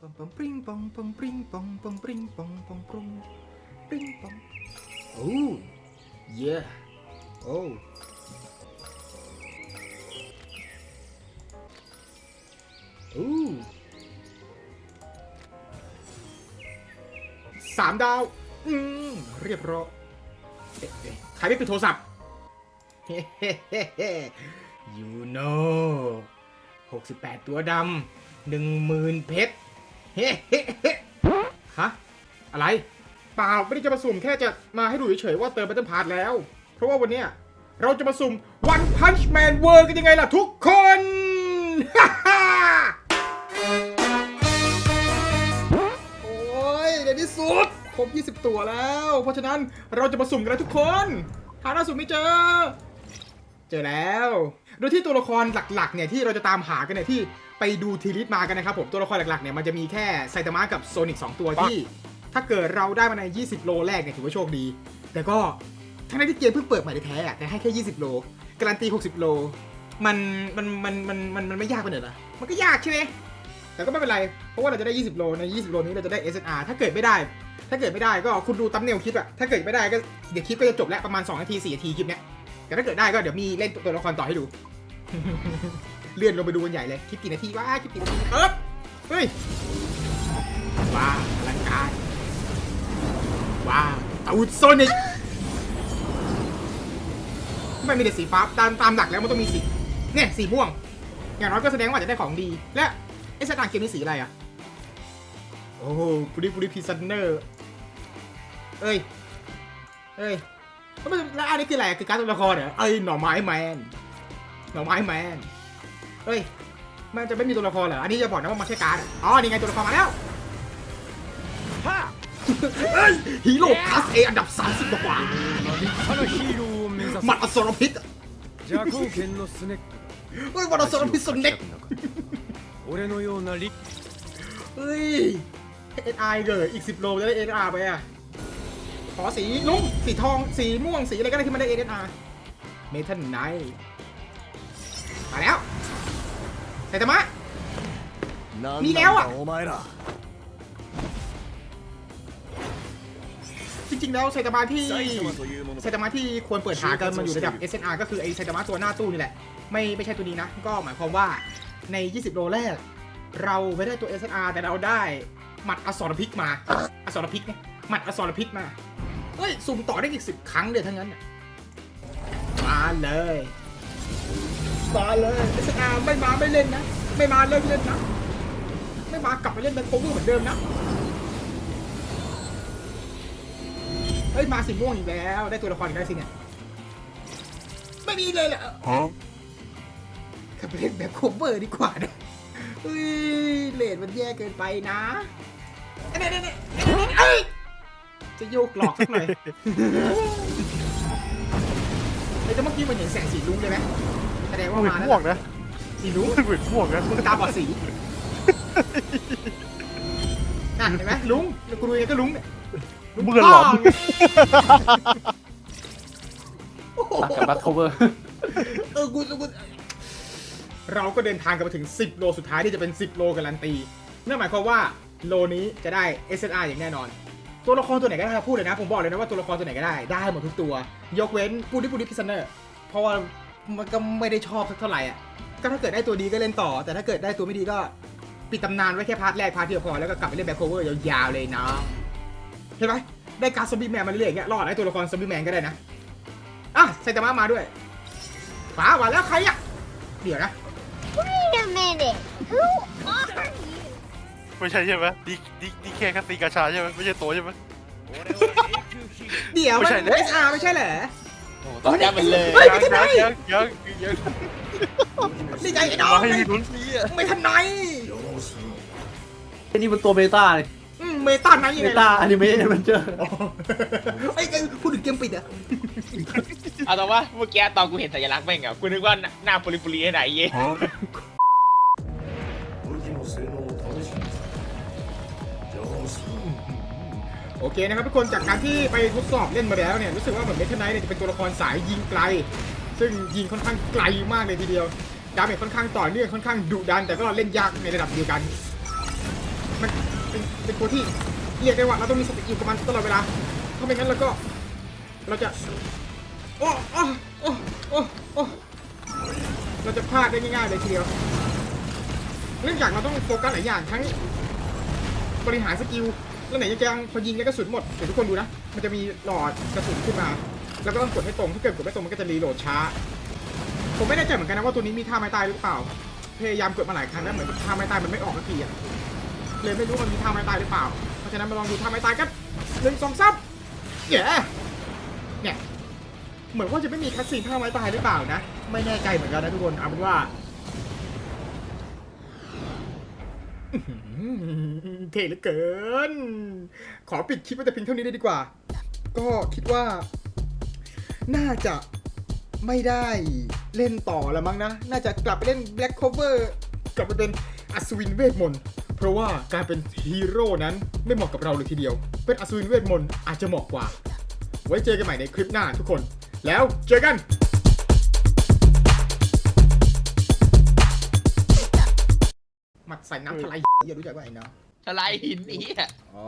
ปองปองปริงปองปองปริงปองปองปริงปองปองปรุงปริงปองโอ้ yeah โอ้โอ้สามดาว อืม เรียบร้อยใครไม่ปิดโทรศัพท์เฮ้เฮ้เฮ้เฮ้ you know 68 ตัวดำหนึ่งหมื่นเพชร เฮ้เฮ้เฮ้ฮะ อะไร เปล่าไม่ได้จะมาสุ่มแค่จะมาให้ดูเฉยๆว่าเติมบัตเทิลพาร์ทแล้ว เพราะว่าวันเนี้ยเราจะมาสุ่ม One Punch Man World กันยังไงล่ะทุกคนฮ่าฮ่าโอ้ยในที่สุดครบ20 ตัวแล้ว เพราะฉะนั้นเราจะมาสุ่มกันแล้วทุกคน หาหน้าสุ่มไม่เจอ เจอแล้ว โดยที่ตัวละครหลักๆเนี่ยที่เราจะตามหากันเนี่ยที่ ไปดูทีลิสมากันนะครับผมตัวละครหลักๆเนี่ยมันจะมีแค่ไซตามะกับโซนิก2ตัวที่ ถ้าเกิดเราได้มาใน 20 โลแรกเนี่ยถือว่าโชคดี แต่ก็ทั้งนั้นที่เกมเพิ่งเปิดใหม่แท้ๆอะแต่ให้แค่ 20 โล การันตี 60 โล มันมันมันมันมันมันไม่ยากไปหน่อยเหรอมันก็ยากใช่ไหมแต่ก็ไม่เป็นไร เพราะว่าเราจะได้ 20 โล ใน 20 โลนี้เราจะได้ SNR ถ้าเกิดไม่ได้ ถ้าเกิดไม่ได้ก็คุณดูตัมเนลคลิปอะถ้าเกิดไม่ได้ก็เดี๋ยวคลิปก็จะจบแล้วประมาณ2นาที4นาทีคลิปเนี้ยแต่ถ้าเกิดได้ก็เดี๋ยวมีเล่นตัวละครต่อให้ดู เลื่อนลงไปดูกันใหญ่เลยคลิปกี่นาทีวะคลิปกี่นาทีเอ๊บเฮ้ยว้าวอลังการว้าวอาวุธโซนิกไม่มีแต่สีฟ้าตามตามหลักแล้วมันต้องมีสีเนี่ยสีม่วง อย่างน้อยก็แสดงว่าอาจจะได้ของดี และไอ้สตาร์เกมนี่สีอะไรอะโอ้ปุริปุริพิซันเนอร์เอ้ยเอ้ยแล้วมันแล้วอันนี้คืออะไรคือการดตัวละครเหรอเอ้ยหน่อไม้แมนหน่อไม้แมน เอ้ย มันจะไม่มีตัวละครเหรอ อันนี้จะบอกนะว่ามันแค่การ์ดอ๋อ นี่ไงตัวละครมาแล้วฮ่าเฮ้ยฮีโร่คลาสเออันดับ 30 กว่าหมัดอสรพิษเฮ้ยหมัดอสรพิษสเน็กเฮ้ยเอ็นไอเกิดอีก 10 โลจะได้เอ็นอาร์ไปอะ ขอสีลุงสีทอง สีม่วง สีอะไรก็ได้ที่มันได้เอ็นอาร์เมทัลไนท์มาแล้ว ไซตามะ มีแล้วอะ จริงๆแล้วไซตามะที่ไซตามะที่ควรเปิดหากันมันอยู่ระดับ SNR ก็คือไอไซตามะตัวหน้าตู้นี่แหละ ไม่ไม่ใช่ตัวนี้นะ ก็หมายความว่าใน 20 โลแรก เราไม่ได้ตัว SNR แต่เราได้หมัดอสรพิษมาอสรพิษเนี่ยหมัดอสรพิษมาเฮ้ยสุ่มต่อได้อีกสิบครั้งเลยทั้งนั้นมาเลย มาเลย SNR ไม่มาไม่เล่นนะ ไม่มาเลิกเล่นนะ ไม่มากลับไปเล่นแบ็คโคเวอร์เหมือนเดิมนะ เฮ้ย มาสีม่วงอีกแล้ว ได้ตัวละครอีกได้วสิเนี่ย ไม่มีเลยเหรอกลับไปเล่นแบบโคเวอร์ดีกว่านะเฮ้ยเลดมันแย่เกินไปนะเอ้ยเนี่ยเนี่ยเนี่ยเอ้ยจะโยกหลอกสักหน่อยเฮ้ยแต่เมื่อกี้มันเห็นแสงสีลุ้งเลยไหม แสดงว่าเหมือนมาแล้วม่วงนะสีลุ้งเหมือนม่วงนะมึงตาบอดสีน่ะเห็นไหมลุงกูดูยังไงก็ลุงเนี่ยมึงกันหลอนพ่ไงโอ้โหกับบัคเวอร์เออกูกูเราก็เดินทางกันมาถึง 10 โลสุดท้ายที่จะเป็น 10 โลการันตีนั่นหมายความว่าโลนี้จะได้ SNR อย่างแน่นอน ตัวละครตัวไหนก็ได้ครับพูดเลยนะ ผมบอกเลยนะว่าตัวละครตัวไหนก็ได้ ได้หมดทุกตัว ยกเว้นปูดิปูดิพิซเนอร์เพราะว่า มันก็ไม่ได้ชอบสักเท่าไหร่อะก็ถ้าเกิดได้ตัวดีก็เล่นต่อ แต่ถ้าเกิดได้ตัวไม่ดีก็ปิดตำนานไว้แค่พาร์ทแรกพาร์ทเดียวพอแล้วก็กลับไปเล่นแบ็คโคเวอร์ยาวๆเลยนะเห็นไหมได้การซอมบี้แมนมาเรื่อยๆอย่างเงี้ยรอดได้ตัวละครซอมบี้แมนก็ได้นะอะไซตามะมาด้วยฟ้าว่าแล้วใครอะเดี๋ยวนะ Wait a minute. Who are you? ไม่ใช่ใช่ไหมดีดีดีแค่คัสซีกระชาใช่ไหมไม่ใช่ตัวใช่ไหม เดี๋ยวไม่ใช่เด้ไไม่ใช่เหรอ ตอนนี้มันเลยเฮ้ยไม่ทันไรยังยังยังดีใจไอ้น้องมาให้ไม่มีลุ้นไม่ทันไหนไอ้นี่มันตัวเบต้าเลยอืมเมตาไหนยังเบไงต้าล่ะอนิเมะมันเจอไอ้ยพูดถึงเกมปิดอะเอาแต่ว่าเมื่อกี้ตอนกูเห็นสัญลักษณ์แม่งอะกูนึกว่าหน้าปุริปุริไหนเย่ โอเคนะครับทุกคนจากการที่ไปทดสอบเล่นมาแล้วเนี่ยรู้สึกว่าเหมือนเมทัลไนท์เนี่ยจะเป็นตัวละครสายยิงไกล ซึ่งยิงค่อนข้างไกลมากเลยทีเดียวดาเมจค่อนข้างต่อเนื่องค่อนข้างดุดัน แต่ก็เล่นยากในระดับเดียวกัน มันเป็นเป็นตัวที่เรียกได้ว่าเราต้องมีสติอยู่กับมันตลอดเวลาถ้าไม่งั้นเราก็เราจะโอ้โอ้โอ้โอ้โอ้เราจะพลาดได้ง่ายๆเลยทีเดียวเนื่องจากเราต้องโฟกัสหลายอย่างทั้งบริหารสกิล แล้วไหนจะยังพอยิงแล้วกระสุนหมดเดี๋ยวทุกคนดูนะ มันจะมีหลอดกระสุนขึ้นมา แล้วก็ต้องกดให้ตรง ถ้าเกิดกดไม่ตรงมันก็จะรีโหลดช้า ผมไม่แน่ใจเหมือนกันนะว่าตัวนี้มีท่าไม้ตายหรือเปล่า พยายามกดมาหลายครั้งแล้วเหมือนท่าไม้ตายมันไม่ออกสักทีอะเลยไม่รู้มันมีท่าไม้ตายหรือเปล่า เพราะฉะนั้นมาลองดูท่าไม้ตายกันหนึ่งสองสามเย้เนี่ย เหมือนว่าจะไม่มีคัสซีนท่าไม้ตายหรือเปล่านะ ไม่แน่ใจเหมือนกันนะทุกคน เอาเป็นว่า เท่เหลือเกิน ขอปิดคลิปไว้แต่เพียงเท่านี้เลยดีกว่า ก็คิดว่า น่าจะไม่ได้เล่นต่อแล้วมั้งนะ น่าจะกลับไปเล่น Black Cover กลับไปเป็นอัศวินเวทมนต์ เพราะว่าการเป็นฮีโร่นั้นไม่เหมาะกับเราเลยทีเดียว เป็นอัศวินเวทมนต์อาจจะเหมาะกว่า ไว้เจอกันใหม่ในคลิปหน้าทุกคน แล้วเจอกัน หมัดใส่น้ำทะลายอย่ารู้จักว่าไอ้เนาะ ทลายหินนี้อะอ๋อ